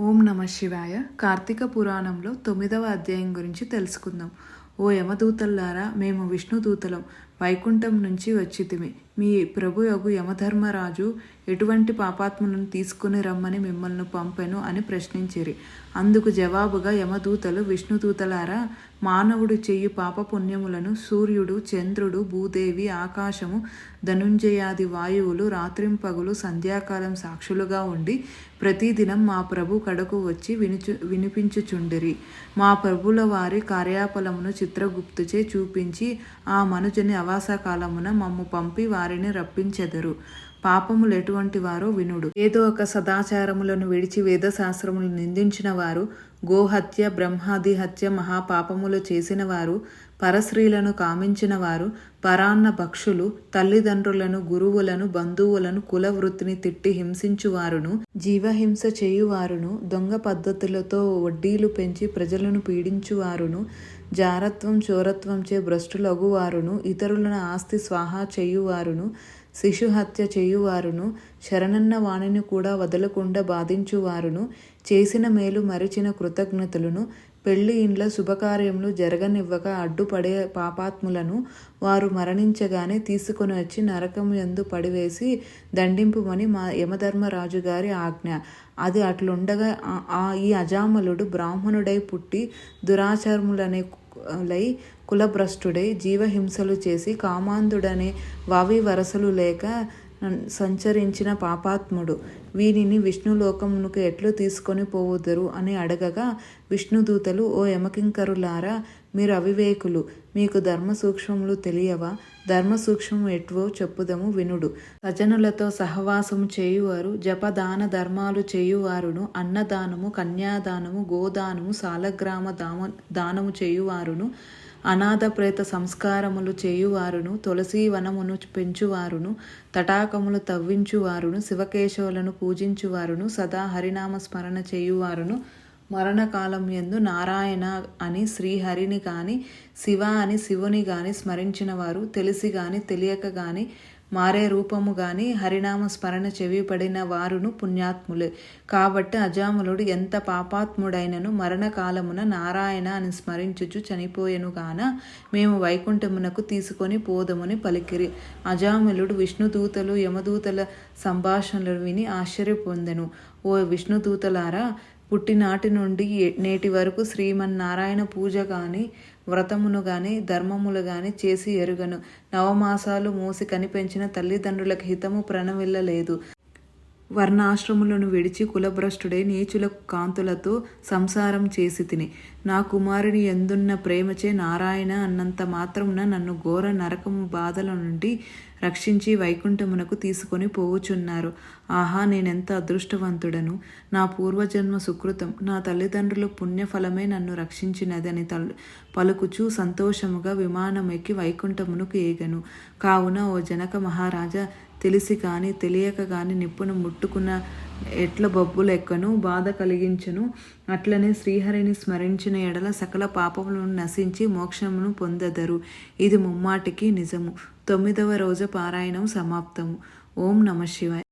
ఓం నమ శివాయ. కార్తీక పురాణంలో తొమ్మిదవ అధ్యాయం గురించి తెలుసుకుందాం. ఓ యమదూతల్లారా మేము విష్ణుదూతలం వైకుంఠం నుంచి వచ్చితిమి. మీ ప్రభు యగు యమధర్మరాజు ఎటువంటి పాపాత్మను తీసుకుని రమ్మని మిమ్మల్ని పంపెను అని ప్రశ్నించిరి. అందుకు జవాబుగా యమదూతలు విష్ణుదూతలారా మానవుడు చెయ్యి పాపపుణ్యములను సూర్యుడు చంద్రుడు భూదేవి ఆకాశము ధనుంజయాది వాయువులు రాత్రింపగులు సంధ్యాకాలం సాక్షులుగా ఉండి ప్రతిదినం మా ప్రభు కడకు వచ్చి వినిచు వినిపించుచుండిరి. మా ప్రభుల వారి కార్యాపలమును చిత్రగుప్తుచే చూపించి ఆ మనుజుని అవాసకాలమున మమ్ము పంపి వారిని రప్పించెదరు. పాపములు ఎటువంటి వారో వినుడు. ఏదో ఒక సదాచారములను విడిచి వేదశాస్త్రములు నిందించిన వారు గోహత్య బ్రహ్మాది హత్య మహాపాపములు చేసిన వారు పరశ్రీలను కామించిన వారు పరాన్న భక్షులు తల్లిదండ్రులను గురువులను బంధువులను కులవృత్తిని తిట్టి హింసించువారును జీవహింస చేయువారును దొంగ పద్ధతులతో వడ్డీలు పెంచి ప్రజలను పీడించువారును జారత్వం చోరత్వంచే భ్రష్టులగువారును ఇతరులను ఆస్తి స్వాహా చేయువారును శిశుహత్య చేయువారును శరణన్న వాణిని కూడా వదలకుండా బాధించువారును చేసిన మేలు మరిచిన కృతజ్ఞతలను పెళ్ళి ఇండ్ల శుభకార్యములు జరగనివ్వక అడ్డుపడే పాపాత్ములను వారు మరణించగానే తీసుకొని వచ్చి నరకం ఎందు పడివేసి దండింపుమని మా యమధర్మరాజు గారి ఆజ్ఞ. అది అట్లుండగా ఆ ఈ అజామలుడు బ్రాహ్మణుడై పుట్టి దురాచారములనే లై కులభ్రష్టుడై జీవహింసలు చేసి కామాంధుడనే వావి వరసలు లేక సంచరించిన పాపాత్ముడు. వీనిని విష్ణులోకమునకు ఎట్లు తీసుకొని పోవద్దరు అని అడగగా విష్ణుదూతలు ఓ యమకింకరులారా మీరు అవివేకులు. మీకు ధర్మ సూక్ష్మములు తెలియవా? ధర్మ సూక్ష్మము ఎటువో చెప్పుదము వినుడు. సజనులతో సహవాసము చేయువారు జపదాన ధర్మాలు చేయువారును అన్నదానము కన్యాదానము గోదానము సాలగ్రామ దామ దానము చేయువారును అనాథ ప్రేత సంస్కారములు చేయువారును తులసీవనమును పెంచువారును తటాకములు తవ్వించువారును శివకేశవులను పూజించువారును సదా హరినామ స్మరణ చేయువారును. మరణకాలం ఎందు నారాయణ అని శ్రీహరిని కానీ శివ అని శివుని కానీ స్మరించిన వారు తెలిసి కానీ తెలియక కానీ మారే రూపము గాని హరినామ స్మరణ చెవిపడిన వారును పుణ్యాత్ములే. కాబట్టి అజాములుడు ఎంత పాపాత్ముడైనను మరణకాలమున నారాయణ అని స్మరించుచు చనిపోయెను గాన మేము వైకుంఠమునకు తీసుకొని పోదమని పలికిరి. అజాములుడు విష్ణుదూతలు యమదూతల సంభాషణలు విని ఆశ్చర్య పొందెను ఓ విష్ణుదూతలారా పుట్టినాటి నుండి నేటి వరకు శ్రీమన్నారాయణ పూజ కానీ వ్రతమును గాని ధర్మములు గాని చేసి ఎరుగను. నవమాసాలు మూసి కనిపెంచిన తల్లిదండ్రులకు హితము ప్రణవిల్లలేదు వర్ణాశ్రములను విడిచి కులభ్రష్టుడై నీచుల కాంతులతో సంసారం చేసి తిని. నా కుమారుని ఎందున్న ప్రేమచే నారాయణ అన్నంత మాత్రమున నన్ను ఘోర నరకము బాధల నుండి రక్షించి వైకుంఠమునకు తీసుకొని పోవుచున్నారు. ఆహా నేనెంత అదృష్టవంతుడను? నా పూర్వజన్మ సుకృతం. నా తల్లిదండ్రుల పుణ్యఫలమే నన్ను రక్షించినదని తల్ పలుకుచూ సంతోషముగా విమానమెక్కి వైకుంఠమునకు ఏగను. కావున ఓ జనక మహారాజా తెలిసి కానీ తెలియక కానీ నిప్పును ముట్టుకున్న ఎట్ల బొబ్బు లెక్కను బాధ కలిగించను. అట్లనే శ్రీహరిని స్మరించిన ఎడల సకల పాపములను నశించి మోక్షమును పొందదరు. ఇది ముమ్మాటికి నిజము. తొమ్మిదవ రోజు పారాయణం సమాప్తము. ఓం నమ శివాయ్.